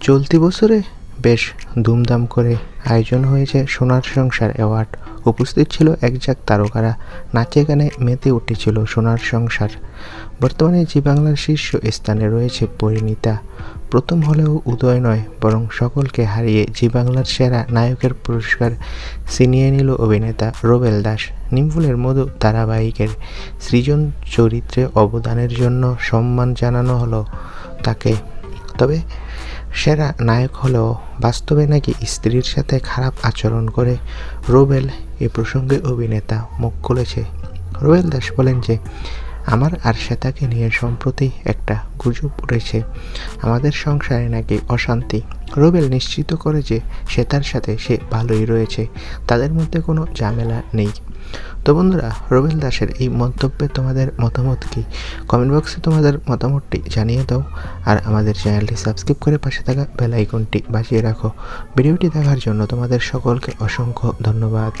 চলতি বছরে বেশ ধুমধাম করে আয়োজন হয়েছে সোনার সংসার অ্যাওয়ার্ড। উপস্থিত ছিল একঝাঁক তারকারা, নাচে গানে মেতে উঠেছিল সোনার সংসার। বর্তমানে জি বাংলার শীর্ষ স্থানে রয়েছে পরিণীতা। প্রথম হলেও উদয় নয়, বরং সকলকে হারিয়ে জি বাংলার সেরা নায়কের পুরস্কার ছিনিয়ে নিল অভিনেতা রোবেল দাস। নিমফুলের মধু ধারাবাহিকের সৃজন চরিত্রে অবদানের জন্য সম্মান জানানো হলো তাকে। তবে সেরা নায়ক হলেও বাস্তবে নাকি স্ত্রীর সাথে খারাপ আচরণ করে রোবেল এ প্রসঙ্গে অভিনেতা মুখ খুলেছে। রোবেল দাস বলেন যে, আমার আর শ্বেতাকে নিয়ে সম্প্রতি একটা গুজব উঠেছে। আমাদের সংসারে নাকি অশান্তি। রোবেল নিশ্চিত করে যে, শ্বেতার সাথে সে ভালোই রয়েছে। তাদের মধ্যে কোনো ঝামেলা নেই। তো বন্ধুরা রোবেল দাসের এই মন্তব্যে তোমাদের মতামত কি? কমেন্ট বক্সে তোমাদের মতামতটি জানিয়ে দাও আর আমাদের চ্যানেলটি সাবস্ক্রাইব করে পাশে থাকা বেল আইকনটি বাজিয়ে রাখো। ভিডিওটি দেখার জন্য তোমাদের সকলকে অসংখ্য ধন্যবাদ।